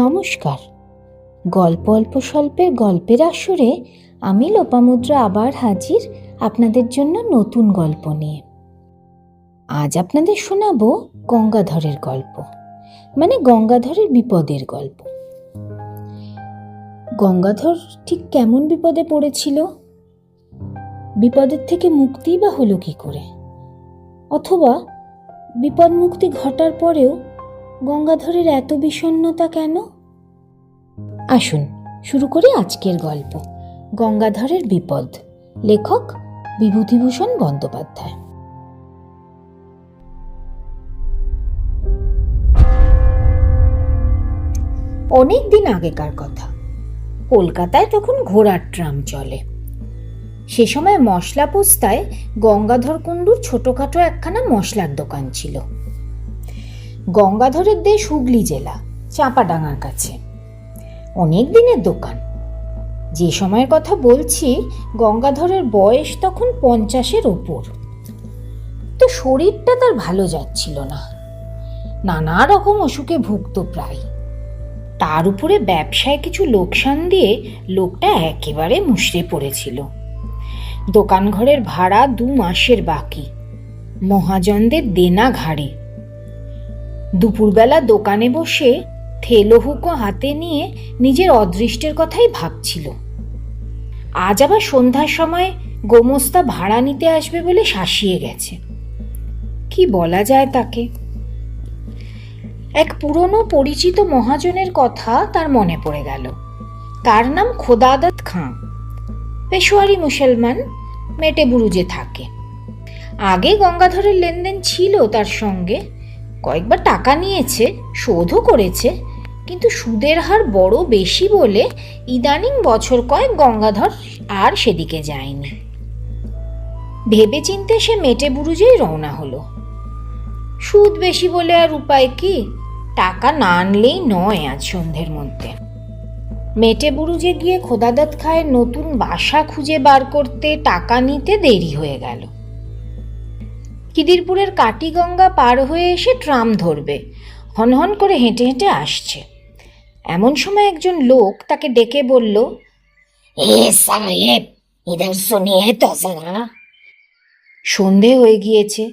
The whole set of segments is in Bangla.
নমস্কার। গল্প অল্প স্বল্পের গল্পের আসরে আমি লোপামুদ্রা আবার হাজির আপনাদের জন্য নতুন গল্প নিয়ে। আজ আপনাদের শোনাবো গঙ্গাধরের গল্প মানে গঙ্গাধরের বিপদের গল্প। গঙ্গাধর ঠিক কেমন বিপদে পড়েছিল? বিপদের থেকে মুক্তি বা হলো কি করে? অথবা বিপদ মুক্তি ঘটার পরেও গঙ্গাধরের এত বিষণ্ণতা কেন? আসুন, শুরু করি আজকের গল্প। গঙ্গাধরের বিপদ। লেখক বিভূতিভূষণ বন্দ্যোপাধ্যায়। অনেক দিন আগেকার কথা। কলকাতায় তখন ঘোড়ার ট্রাম চলে। সে সময় মশলা পোস্তায় গঙ্গাধর কুণ্ডুর ছোটখাটো একখানা মশলার দোকান ছিল। গঙ্গাধরের দেশ হুগলি জেলা, চাঁপাডাঙ্গার কাছে। অনেক দিনের দোকান। যে সময়ের কথা বলছি, গঙ্গাধরের বয়স তখন পঞ্চাশের ওপর। তো শরীরটা তার ভালো যাচ্ছিল না। নানা রকম অসুখে ভুগত প্রায়। তার উপরে ব্যবসায় কিছু লোকসান দিয়ে লোকটা একেবারে মুষড়ে পড়েছিল। দোকান ঘরের ভাড়া দু মাসের বাকি। মহাজনদের দেনা ঘাড়ে। দুপুরবেলা দোকানে বসে থেলো হুকো হাতে নিয়ে নিজের অদৃষ্টের কথাই ভাবছিল। আজ আবার সন্ধ্যার সময় গোমস্তা ভাড়া নিতে আসবে বলে শাসিয়ে গেছে। কি বলা যায় তাকে? এক পুরনো পরিচিত মহাজনের কথা তার মনে পড়ে গেল। তার নাম খোদাদত খাঁ। পেশোয়ারি মুসলমান মেটে বুরুজে থাকে। আগে গঙ্গাধরের লেনদেন ছিল তার সঙ্গে কয়েকবার টাকা নিয়েছে, শোধও করেছে, কিন্তু সুদের হার বড় বেশি বলে ইদানিং বছর কয়েক গঙ্গাধর আর সেদিকে যায়নি। ভেবে চিনতে সে মেটে বুরুজেই রওনা হলো। সুদ বেশি বলে আর উপায় কি? টাকা না আনলেই নয় আজ সন্ধ্যের মধ্যে। মেটে বুরুজে গিয়ে খোদাদত খায়ের নতুন বাসা খুঁজে বার করতে টাকা নিতে দেরি হয়ে গেল। খিদিরপুরের কাটিগঙ্গা পার হয়ে এসে ট্রাম ধরবে। হনহন করে হেঁটে হেঁটে আসছে। এমন সময় একজন লোক তাকে ডেকে বলল সন্ধে হয়ে গিয়েছে।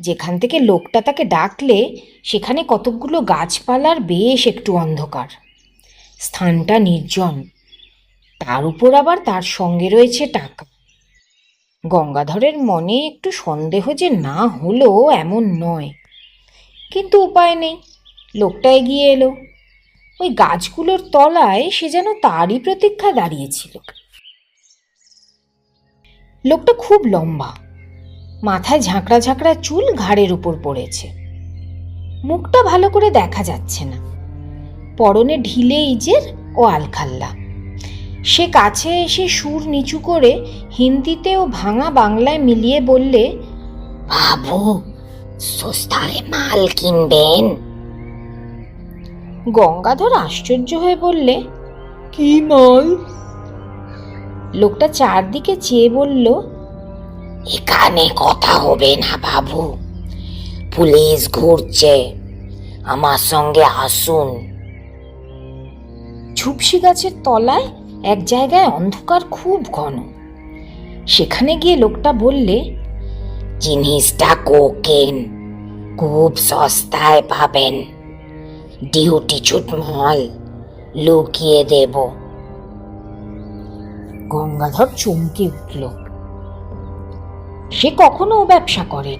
যেখান থেকে লোকটা তাকে ডাকলে, সেখানে কতকগুলো গাছপালার বেশ একটু অন্ধকার। স্থানটা নির্জন। তার উপর আবার তার সঙ্গে রয়েছে টাকা। গঙ্গাধরের মনে একটু সন্দেহ যে না হলো এমন নয়। কিন্তু উপায় নেই। লোকটা এগিয়ে এলো। ওই গাছগুলোর তলায় সে যেন তারই প্রতীক্ষা দাঁড়িয়েছিল। লোকটা খুব লম্বা। মাথায় ঝাঁকড়া ঝাঁকড়া চুল ঘাড়ের উপর পড়েছে। মুখটা ভালো করে দেখা যাচ্ছে না। পরনে ঢিলে ইজের ও আলখাল্লা। সে কাছে এসে সুর নিচু করে হিন্দিতে ও ভাঙা বাংলায় মিলিয়ে বললে বাবু সস্তায় মাল কিনবেন? গঙ্গাধর আশ্চর্য হয়ে বললে কি মাল? লোকটা চারদিকে চেয়ে বলল এখানে কথা হবে না বাবু। পুলিশ ঘুরছে। আমার সঙ্গে আসুন। ঝুপসি গাছের তলায় এক জায়গায় অন্ধকার খুব ঘন। সেখানে গিয়ে লোকটা বললে, জিনিসটা কোকেন, খুব সস্তায় পাবেন। ডিউটি মাল লুকিয়ে দেব। গঙ্গাধর চমকে উঠল। সে কখনো ব্যবসা করে?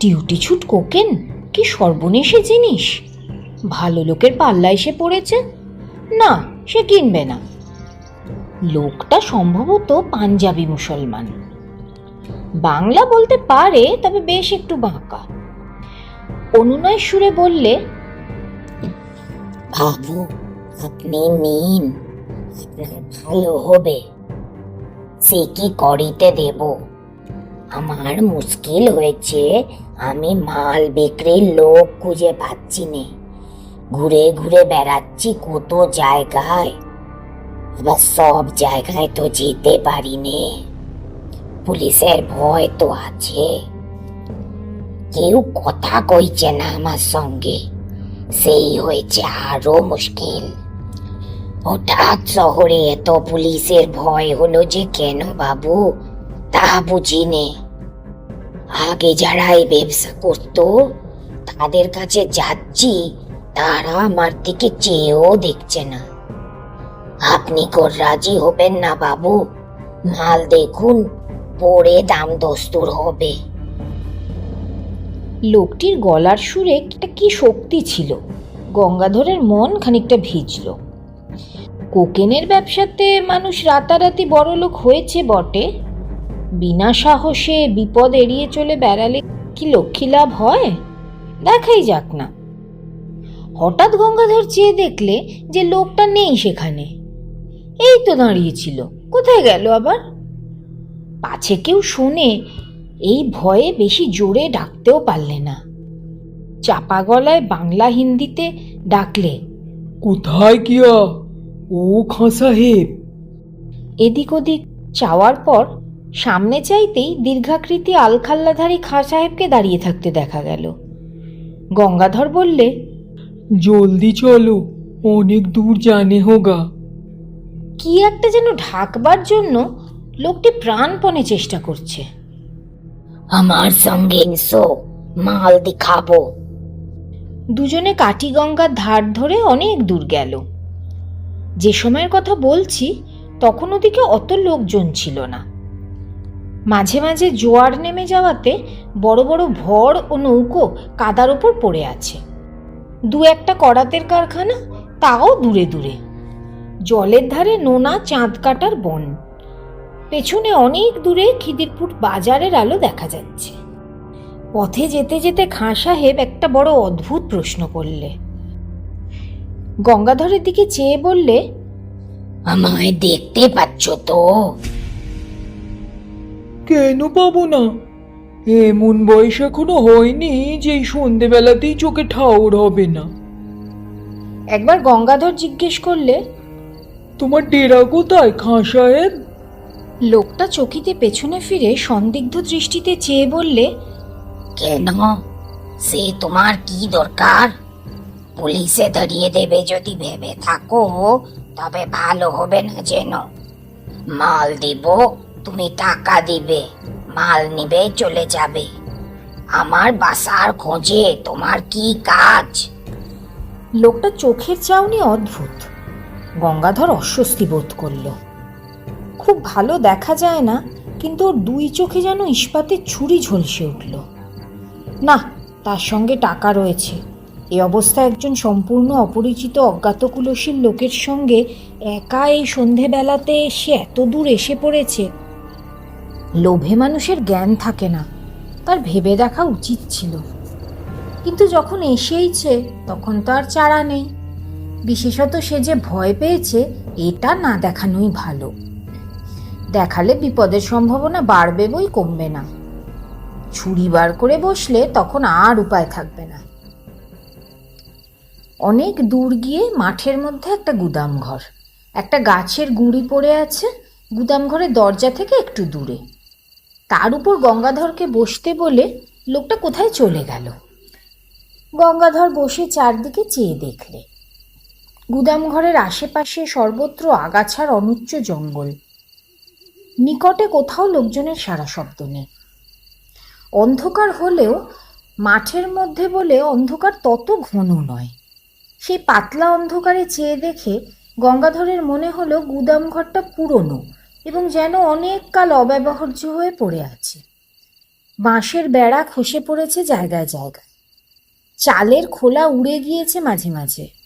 ডিউটি ছুট কোকেন, কি সর্বনেশে জিনিস? ভালো লোকের পাল্লা এসে পড়েছে? না, সে কিনবে না। লোকটা সম্ভবত পাঞ্জাবি মুসলমান। বাংলা বলতে পারে, তবে বেশ একটু বাঁকা। অনুনয় সুরে বললে, বাবু, আপনি নিন ভালো হবে। সে কি করিতে দেব? আমার মুশকিল হয়েছে, আমি মাল বিক্রির লোক খুঁজে পাচ্ছি নে। ঘুরে ঘুরে বেড়াচ্ছি কত জায়গায়। আবার সব জায়গায় তো যেতে পারি নে পুলিশের ভয় তো আছে। কেউ কথা কইছে না আমার সঙ্গে। সেই হয়েছে আরও মুশকিল। হঠাৎ শহরে এত পুলিশের ভয় হলো যে কেন বাবু? তা বুঝিনে। আগে যারা এই ব্যবসা করতো, তাদের কাছে যাচ্ছি, তারা আমার দিকে চেয়েও দেখছে না। আপনি কর রাজি হবেন না, বাবু। মাল দেখুন, পরে দাম দস্তুর হবে। লোকটির গলার সুরে একটা কি শক্তি ছিল। গঙ্গাধরের মন খানিকটা ভিজল। কোকেনের ব্যবসাতে মানুষ রাতারাতি বড় লোক হয়েছে বটে। বিনা সাহসে বিপদ এড়িয়ে চলে বেড়ালে কি লক্ষ্মী লাভ হয়? দেখাই যাক না। হঠাৎ গঙ্গাধর চেয়ে দেখলে যে লোকটা নেই সেখানে। এই তো দাঁড়িয়েছিল। কোথায় গেল আবার? পাছে কেউ শোনে এই ভয়ে বেশি জোরে ডাকতেও পারলে না। চাপা গলায় বাংলা হিন্দিতে ডাকলে কোথায় গিয়া? ও খাঁ সাহেব। এদিক ওদিক চাওয়ার পর সামনে চাইতেই দীর্ঘাকৃতি আলখাল্লাধারী খাঁ সাহেবকে দাঁড়িয়ে থাকতে দেখা গেল। গঙ্গাধর বললে জলদি চলো অনেক দূর জানে হোগা। কি একটা যেন ঢাকবার জন্য লোকটি প্রাণপণে চেষ্টা করছে। আমার সঙ্গে এসো মাল দেখাবো। দুজনে কাটিগঙ্গার ধার ধরে অনেক দূর গেল। যে সময়ের কথা বলছি তখন ওদিকে অত লোকজন ছিল না। মাঝে মাঝে জোয়ার নেমে যাওয়াতে বড় বড় ভর ও নৌকো কাদার ওপর পড়ে আছে। দু একটা করাতের কারখানা তাও দূরে দূরে। জলের ধারে নোনা চাঁদ কাটার বন। পেছনে অনেক দূরে খিদিরপুর বাজারের আলো দেখা যাচ্ছে। পথে যেতে যেতে খাঁ সাহেব একটা বড় অদ্ভুত প্রশ্ন করলে। গঙ্গাধরের দিকে চেয়ে বললে আমায় দেখতে পাচ্ছ তো? কেন পাবো না? এমন বয়স এখনও হয়নি যে সন্ধেবেলাতেই চোখে ঠাউর হবে না। একবার গঙ্গাধর জিজ্ঞেস করলে তোমার ডেরা কোথায় খাঁ সাহেব? লোকটা চকিতে পেছনে ফিরে সন্দিগ্ধ দৃষ্টিতে চেয়ে বললে কেন সে তোমার কি দরকার? পুলিশে ধরিয়ে দেবে যদি ভেবে থাকো তবে ভালো হবে না যেন। মাল দিব তুমি টাকা দিবে মাল নিবে চলে যাবে। আমার বাসার খোঁজে তোমার কি কাজ? লোকটা চোখের চাউনি অদ্ভুত। গঙ্গাধর অস্বস্তি বোধ করল। খুব ভালো দেখা যায় না, কিন্তু ওর দুই চোখে যেন ইস্পাতের ছুরি ঝলসে উঠল। না, তার সঙ্গে টাকা রয়েছে। এ অবস্থায় একজন সম্পূর্ণ অপরিচিত অজ্ঞাতকুলশীল লোকের সঙ্গে একা এই সন্ধেবেলাতে সে এত দূর এসে পড়েছে। লোভে মানুষের জ্ঞান থাকে না, তার ভেবে দেখা উচিত ছিল। কিন্তু যখন এসেইছে, তখন তো আর চারা নেই। বিশেষত সে যে ভয় পেয়েছে, এটা না দেখানোই ভালো। দেখালে বিপদের সম্ভাবনা বাড়বে বই কমবে না। ছুরি বার করে বসলে তখন আর উপায় থাকবে না। অনেক দূর গিয়ে মাঠের মধ্যে একটা গুদাম ঘর। একটা গাছের গুঁড়ি পড়ে আছে, গুদাম ঘরের দরজা থেকে একটু দূরে। তার উপর গঙ্গাধরকে বসতে বলে লোকটা কোথায় চলে গেল? গঙ্গাধর বসে চারদিকে চেয়ে দেখলে। গুদাম ঘরের আশেপাশে সর্বত্র আগাছার অনুচ্চ জঙ্গল। নিকটে কোথাও লোকজনের সারা শব্দ নেই। অন্ধকার হলেও, মাঠের মধ্যে বলে অন্ধকার তত ঘন নয়। সেই পাতলা অন্ধকারে চেয়ে দেখে গঙ্গাধরের মনে হলো গুদাম ঘরটা পুরনো এবং যেন অনেক কাল অব্যবহার্য হয়ে পড়ে আছে। বাঁশের বেড়া খসে পড়েছে জায়গায় জায়গায়। চালের খোলা উড়ে গিয়েছে মাঝে মাঝে।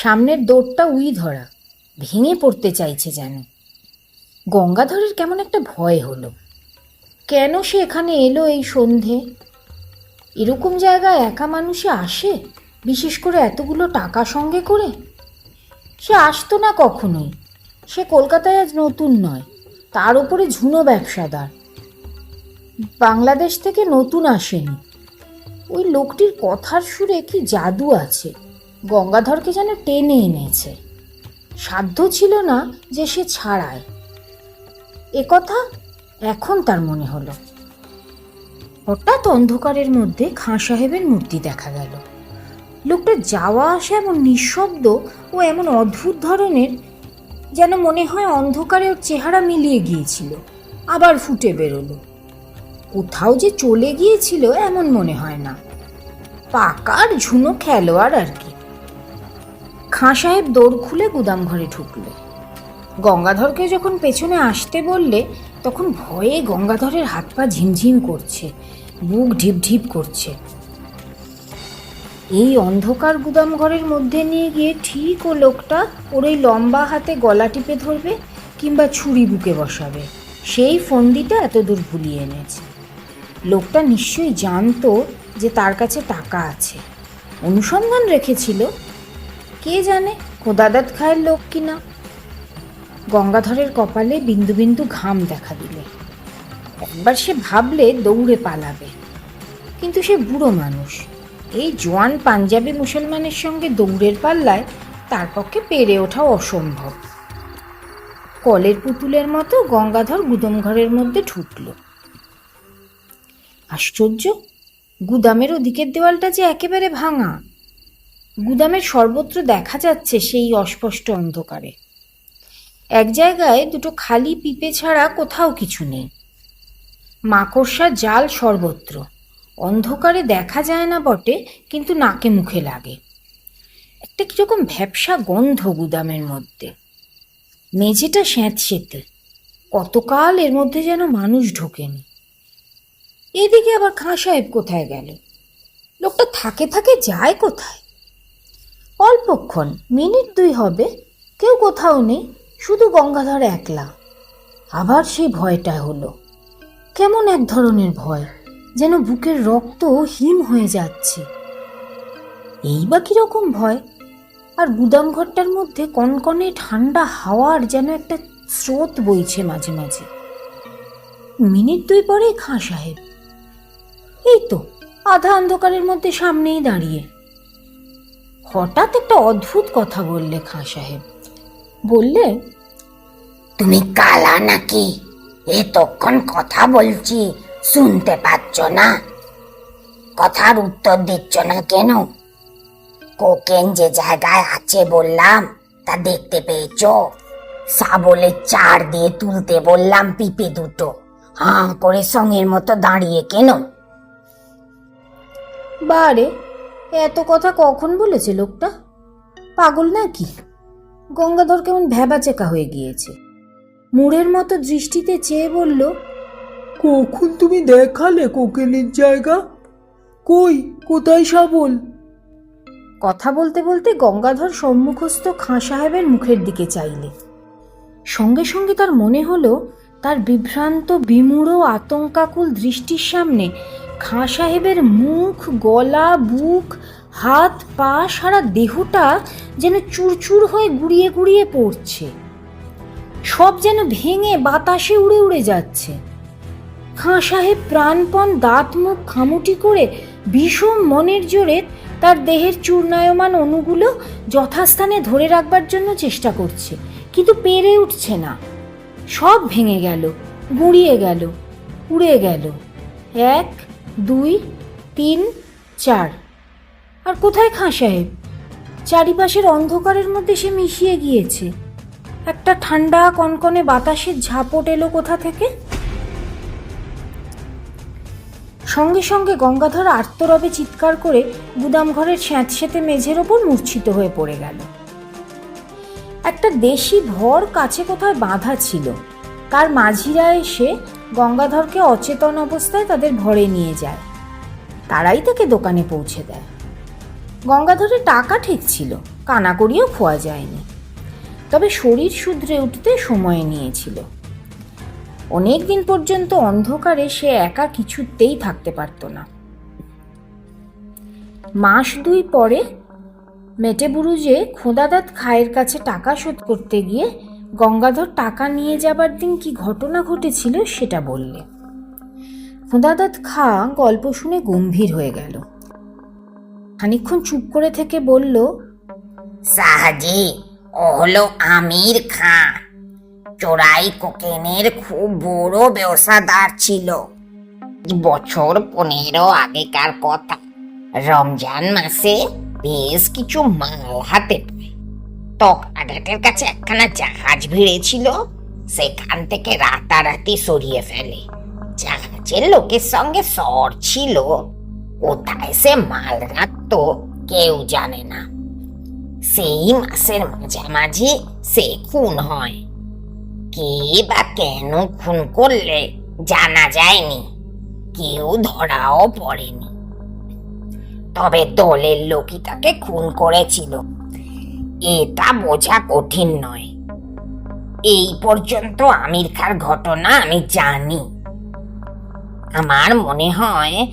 সামনের দৌড়টা উই ধরা, ভেঙে পড়তে চাইছে যেন। গঙ্গাধরের কেমন একটা ভয় হলো। কেন সে এখানে এলো এই সন্ধে? এরকম জায়গায় একা মানুষে আসে, বিশেষ করে এতগুলো টাকা সঙ্গে করে? সে আসতো না কখনোই। সে কলকাতায় আজ নতুন নয়, তার উপরে ঝুনো ব্যবসাদার। বাংলাদেশ থেকে নতুন আসেনি। ওই লোকটির কথার সুরে কি জাদু আছে? গঙ্গাধরকে যেন টেনে এনেছে। সাধ্য ছিল না যে সে ছাড়ায়। একথা এখন তার মনে হলো। হঠাৎ অন্ধকারের মধ্যে খাঁ সাহেবের মূর্তি দেখা গেল। লোকটা যাওয়া আসা এমন নিঃশব্দ ও এমন অদ্ভুত ধরনের যেন মনে হয় অন্ধকারে ওর চেহারা মিলিয়ে গিয়েছিল, আবার ফুটে বেরোলো। কোথাও যে চলে গিয়েছিল এমন মনে হয় না। পাকার ঝুনো খেলোয়াড় আর কি। খাঁ সাহেব দৌড় খুলে গুদাম ঘরে ঢুকলো। গঙ্গাধরকে যখন পেছনে আসতে বললে, তখন ভয়ে গঙ্গাধরের হাত পা ঝিমঝিম করছে, বুক ঢিপ ঢিপ করছে। এই অন্ধকার গুদাম ঘরের মধ্যে নিয়ে গিয়ে ঠিক ও লোকটা ওর ওই লম্বা হাতে গলা টিপে ধরবে কিংবা ছুরি বুকে বসাবে, সেই ফন্দিটা এতদূর ভুলিয়ে এনেছে। লোকটা নিশ্চয়ই জানতো যে তার কাছে টাকা আছে। অনুসন্ধান রেখেছিল কে জানে খোদাদাত খায়ের লোক কিনা। গঙ্গাধরের কপালে বিন্দু বিন্দু ঘাম দেখা দিলে। একবার সে ভাবলে দৌড়ে পালাবে। কিন্তু সে বুড়ো মানুষ। এই জোয়ান পাঞ্জাবি মুসলমানের সঙ্গে দৌড়ের পাল্লায় তার পক্ষে পেরে ওঠা অসম্ভব। কলের পুতুলের মতো গঙ্গাধর গুদম ঘরের মধ্যে ঢুকল। আশ্চর্য, গুদামের ওদিকের দেওয়ালটা যে একেবারে ভাঙা। গুদামের সর্বত্র দেখা যাচ্ছে সেই অস্পষ্ট অন্ধকারে। এক জায়গায় দুটো খালি পিপে ছাড়া কোথাও কিছু নেই। মাকড়সা জাল সর্বত্র। অন্ধকারে দেখা যায় না বটে, কিন্তু নাকে মুখে লাগে। একটা কীরকম ভ্যাবসা গন্ধ গুদামের মধ্যে। মেঝেটা স্যাঁতসেঁতে। কতকাল এর মধ্যে যেন মানুষ ঢোকেনি। এদিকে আবার খাঁ সাহেব কোথায় গেল? লোকটা থাকে থাকে যায় কোথায়? অল্পক্ষণ, মিনিট দুই হবে, কেউ কোথাও নেই, শুধু গঙ্গাধর একলা। আবার সেই ভয়টা হলো। কেমন এক ধরনের ভয়, যেন বুকের রক্ত হিম হয়ে যাচ্ছে। এই বা কীরকম ভয়? আর গুদাম ঘরটার মধ্যে কনকনে ঠান্ডা হাওয়ার যেন একটা স্রোত বইছে মাঝে মাঝে। মিনিট দুই পরে খাঁ সাহেব, এই তো, আধা অন্ধকারের মধ্যে সামনেই দাঁড়িয়ে। হঠাৎ একটা অদ্ভুত কথা বললে খাঁ সাহেব। বললে তুমি কালা নাকি? এতক্ষণ কথা বলছি শুনতে পাচ্ছ না? কথার উত্তর দিচ্ছ না কেন? কোকেন যে জায়গায় আছে বললাম তা দেখতে পেয়েছ? সাবলের চার দিয়ে তুলতে বললাম পিপে দুটো। হাঁ করে সঙ্গের মতো দাঁড়িয়ে কেন? বারে এত কথা কখন বলেছে লোকটা? পাগল নাকি? গঙ্গাধর কেমন ভ্যাবাচেকা হয়ে গিয়েছে। মুড়ের মতো দৃষ্টিতে চেয়ে বলল কখন তুমি দেখালে কোকেনের জায়গা? কই কোথায় শাবল? কথা বলতে বলতে গঙ্গাধর সম্মুখস্থ খাঁ সাহেবের মুখের দিকে চাইলে। সঙ্গে সঙ্গে তার মনে হলো তার বিভ্রান্ত বিমূঢ় আতঙ্কাকুল দৃষ্টির সামনে খাঁ সাহেবের মুখ, গলা, বুক, হাত, পা সারা দেহটা যেন চুরচুর হয়ে গুড়িয়ে গুড়িয়ে পড়ছে। সব যেন ভেঙে বাতাসে উড়ে উড়ে যাচ্ছে। খাঁ সাহেব প্রাণপণ দাঁত মুখ খামুটি করে ভীষণ মনের জোরে তার দেহের চূর্ণায়মান অণুগুলো যথাস্থানে ধরে রাখবার জন্য চেষ্টা করছে, কিন্তু পেরে উঠছে না। সব ভেঙে গেল, গুঁড়িয়ে গেল, উড়ে গেল। এক দুই, তিন, চার। আর কোথায় খাঁ সাহেব? চারিপাশের অন্ধকারের মধ্যে সে মিশিয়ে গিয়েছে। একটা ঠান্ডা কনকনে বাতাসের ঝাপট এলো কোথা থেকে? সঙ্গে সঙ্গে গঙ্গাধর আর্তরবে চিৎকার করে গুদাম ঘরের স্যাঁতস্যাঁতে মেঝের ওপর মূর্ছিত হয়ে পড়ে গেল। একটা দেশি ভর কাছে কোথায় বাঁধা ছিল। তার মাঝিরা এসে গঙ্গাধরকে অচেতন অবস্থায় তাদের ভরে নিয়ে যায়। তারাই তাকে দোকানে পৌঁছে দেয়। গঙ্গাধরের টাকা ঠিক ছিল, কানাকড়িও খোয়া যায়নি। তবে শরীর শুধরে উঠতে সময় নিয়েছিল। অনেক দিন পর্যন্ত অন্ধকারে সে একা কিছুতেই থাকতে পারত না। মাস দুই পরে মেটেবুরুজে খোদাদাত খায়ের কাছে টাকা শোধ করতে গিয়ে গঙ্গাধর টাকা নিয়ে যাবার দিন কি ঘটনা ঘটেছিল সেটা বললে। খোদাদাত খা গল্প শুনে গম্ভীর হয়ে গেল। খানিক্ষণ চুপ করে থেকে বলল, সাহাজি, ও হলো আমির খাঁ। চোরাই কোকেনের খুব বড় ব্যবসাদার ছিল। বছর পনেরো আগেকার কথা। রমজান মাসে বেশ কিছু মাল হাতে পায় তকটাঘাটের কাছে একখানা জাহাজ ভিড়েছিল, সেখান থেকে রাতারাতি সরিয়ে ফেলে। জাহাজের লোকের সঙ্গে সর ছিল। কোথায় সে মাল রাখতো কেউ জানে না। সেই মাসের মাঝামাঝি সে খুন হয়। কে বা কেন খুন করলে জানা যায়নি। কেউ ধরাও পড়েনি। তবে দলের লোকই তাকে খুন করেছিল। এটা বোঝা কঠিন নয়। এই পর্যন্ত আমির খার ঘটনা আমি জানি। আমার মনে হয়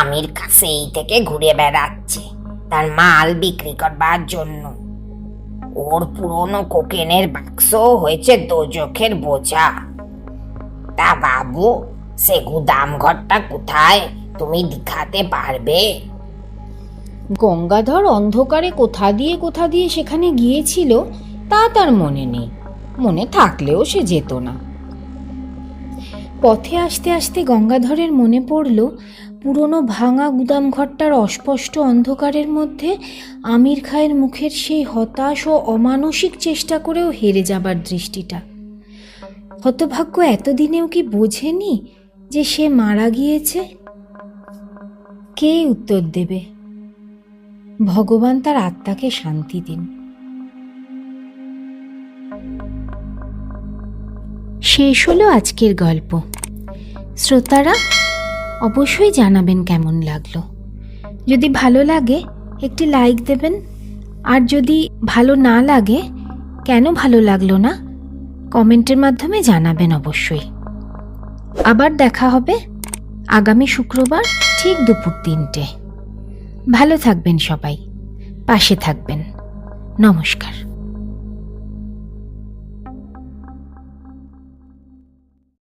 আমির খা সেই থেকে ঘুরে বেড়াচ্ছে, তার মাল বিক্রি করবার জন্য। ওর পুরনো কোকেনের বাক্স হয়েছে দোজখের বোঝা। তা বাবু, সে গুদাম ঘরটা কোথায়? তুমি দেখাতে পারবে? গঙ্গাধর অন্ধকারে কোথা দিয়ে কোথা দিয়ে সেখানে গিয়েছিল, তা তার মনে নেই। মনে থাকলেও সে যেত না। পথে আসতে আসতে গঙ্গাধরের মনে পড়ল, পুরনো ভাঙা গুদাম ঘরটার অস্পষ্ট অন্ধকারের মধ্যে আমির খায়ের মুখের সেই হতাশ ও অমানসিক চেষ্টা করেও হেরে যাবার দৃষ্টিটা। হতভাগ্য এতদিনেও কি বোঝেনি যে সে মারা গিয়েছে? কে উত্তর দেবে? ভগবান তার আত্মাকে শান্তি দিন। শেষ হলো আজকের গল্প। শ্রোতারা অবশ্যই জানাবেন কেমন লাগল। যদি ভালো লাগে, একটি লাইক দেবেন। আর যদি ভালো না লাগে, কেন ভালো লাগল না, কমেন্টের মাধ্যমে জানাবেন অবশ্যই। আবার দেখা হবে আগামী শুক্রবার ঠিক দুপুর তিনটে। ভালো থাকবেন সবাই। পাশে থাকবেন। নমস্কার।